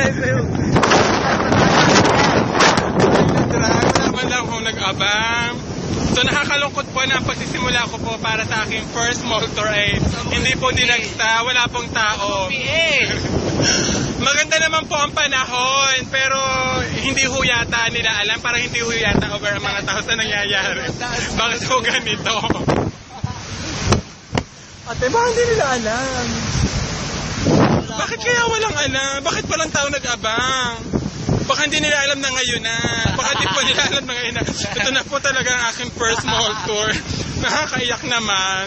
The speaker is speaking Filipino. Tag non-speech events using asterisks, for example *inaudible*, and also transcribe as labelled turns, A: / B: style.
A: Malay sa'yo. Laban lang kung nag-abang. So nakakalungkot po na ang pagsisimula ko po para sa aking first motor aid. Hindi po dinagsta, wala pong tao. Maganda naman po ang panahon, pero hindi ho yata nila alam, parang hindi ho yata over ang mga tao sa nangyayari. Bakit ho ganito?
B: Ate, ba hindi nila alam?
A: Alam? Bakit walang tao nag-abang? Baka hindi nila alam na ngayon na. Baka hindi po *laughs* nila alam na ngayon na. Ito na po talaga ang aking first mall tour. *laughs* Nakakaiyak naman.